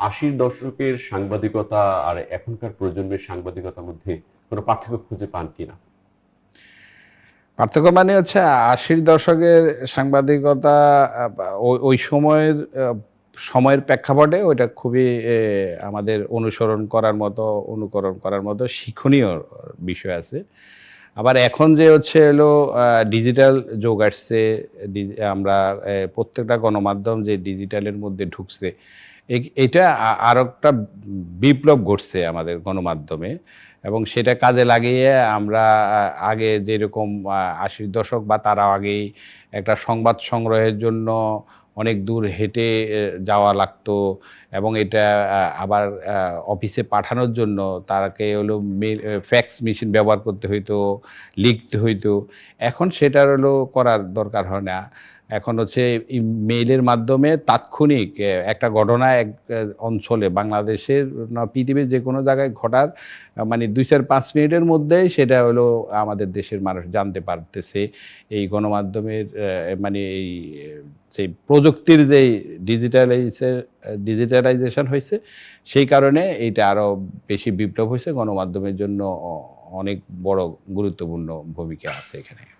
আশির দশকের সাংবাদিকতা আর এখনকার প্রজন্মের সাংবাদিকতার মধ্যে কোনো পার্থক্য খুঁজে পান কিনা? পার্থক্য মানে হচ্ছে আশির দশকের সাংবাদিকতা ওই- সময়ের সময়ের প্রেক্ষাপটে ওইটা খুবই আমাদের অনুসরণ করার মতো, অনুকরণ করার মতো শিক্ষণীয় বিষয় আছে। আবার এখন যে হচ্ছে এলো ডিজিটাল যোগ আসছে আমরা প্রত্যেকটা গণমাধ্যম যে ডিজিটালের মধ্যে ঢুকছে এটা আর একটা বিপ্লব ঘটছে আমাদের গণমাধ্যমে এবং সেটা কাজে লাগিয়ে আমরা আগে যেরকম আশির দশক বা তার আগেই একটা সংবাদ সংগ্রহের জন্য অনেক দূর হেঁটে যাওয়া লাগতো এবং এটা আবার অফিসে পাঠানোর জন্য তাকে হলো ফ্যাক্স মেশিন ব্যবহার করতে হইতো, লিখতে হইতো। এখন সেটার হলো করার দরকার হয় না। এখন হচ্ছে মেইলের মাধ্যমে তাৎক্ষণিক একটা ঘটনা এক অঞ্চলে বাংলাদেশের না, পৃথিবীর যে কোনো জায়গায় ঘটার মানে দুই চার পাঁচ মিনিটের মধ্যেই সেটা হলো আমাদের দেশের মানুষ জানতে পারতেছে। এই গণমাধ্যমের মানে এই যে প্রযুক্তির যে ডিজিটালাইজে ডিজিটালাইজেশন হয়েছে, সেই কারণে এটা আরও বেশি বিপ্লব হয়েছে। গণমাধ্যমের জন্য অনেক বড় গুরুত্বপূর্ণ ভূমিকা আছে এখানে।